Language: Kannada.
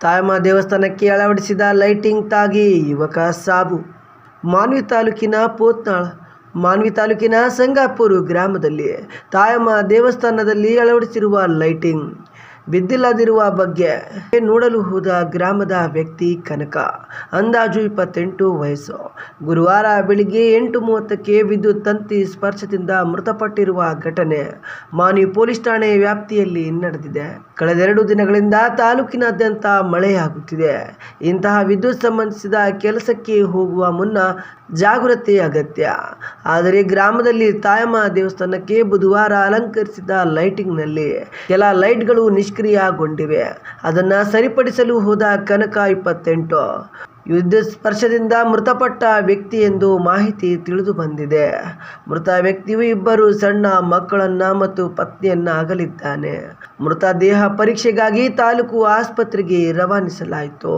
ತಾಯಮ್ಮ ದೇವಸ್ಥಾನಕ್ಕೆ ಅಳವಡಿಸಿದ ಲೈಟಿಂಗ್ ತಾಗಿ ಯುವಕ ಸಾವು ಮಾನ್ವಿ ತಾಲೂಕಿನ ಪೋತ್ನಾಳ, ಮಾನ್ವಿ ತಾಲೂಕಿನ ಸಂಗಾಪುರ ಗ್ರಾಮದಲ್ಲಿ ತಾಯಮ್ಮ ದೇವಸ್ಥಾನದಲ್ಲಿ ಅಳವಡಿಸಿರುವ ಲೈಟಿಂಗ್. ಬಿದ್ದಿಲ್ಲದಿರುವ ಬಗ್ಗೆ ನೋಡಲು ಹೋದ ಗ್ರಾಮದ ವ್ಯಕ್ತಿ ಕನಕ. ಅಂದಾಜು ಇಪ್ಪತ್ತೆಂಟು ವಯಸ್ಸು. ಗುರುವಾರ ಬೆಳಿಗ್ಗೆ ಎಂಟು ಮೂವತ್ತಕ್ಕೆ ವಿದ್ಯುತ್ ತಂತಿ ಸ್ಪರ್ಶದಿಂದ ಮೃತಪಟ್ಟಿರುವ ಘಟನೆ ಮಾನಿ ಪೊಲೀಸ್ ಠಾಣೆ ವ್ಯಾಪ್ತಿಯಲ್ಲಿ ನಡೆದಿದೆ. ಕಳೆದೆರಡು ದಿನಗಳಿಂದ ತಾಲೂಕಿನಾದ್ಯಂತ ಮಳೆಯಾಗುತ್ತಿದೆ. ಇಂತಹ ವಿದ್ಯುತ್ ಸಂಬಂಧಿಸಿದ ಕೆಲಸಕ್ಕೆ ಹೋಗುವ ಮುನ್ನ ಜಾಗೃತಿ ಅಗತ್ಯ. ಆದರೆ ಗ್ರಾಮದಲ್ಲಿ ತಾಯಮ್ಮ ದೇವಸ್ಥಾನಕ್ಕೆ ಬುಧವಾರ ಅಲಂಕರಿಸಿದ ಲೈಟಿಂಗ್ನಲ್ಲಿ ಕೆಲ ಲೈಟ್ಗಳು ನಿಷ್ಕ್ರಿಯಗೊಂಡಿವೆ. ಅದನ್ನು ಸರಿಪಡಿಸಲು ಹೋದ ಕನಕ ಇಪ್ಪತ್ತೆಂಟು. ಯುದ್ಧ ಸ್ಪರ್ಶದಿಂದ ಮೃತಪಟ್ಟ ವ್ಯಕ್ತಿ ಎಂದು ಮಾಹಿತಿ ತಿಳಿದು ಬಂದಿದೆ. ಮೃತ ವ್ಯಕ್ತಿಯು ಇಬ್ಬರು ಸಣ್ಣ ಮಕ್ಕಳನ್ನ ಮತ್ತು ಪತ್ನಿಯನ್ನ ಅಗಲಿದ್ದಾನೆ ಮೃತ ದೇಹ ಪರೀಕ್ಷೆಗಾಗಿ ತಾಲೂಕು ಆಸ್ಪತ್ರೆಗೆ ರವಾನಿಸಲಾಯಿತು.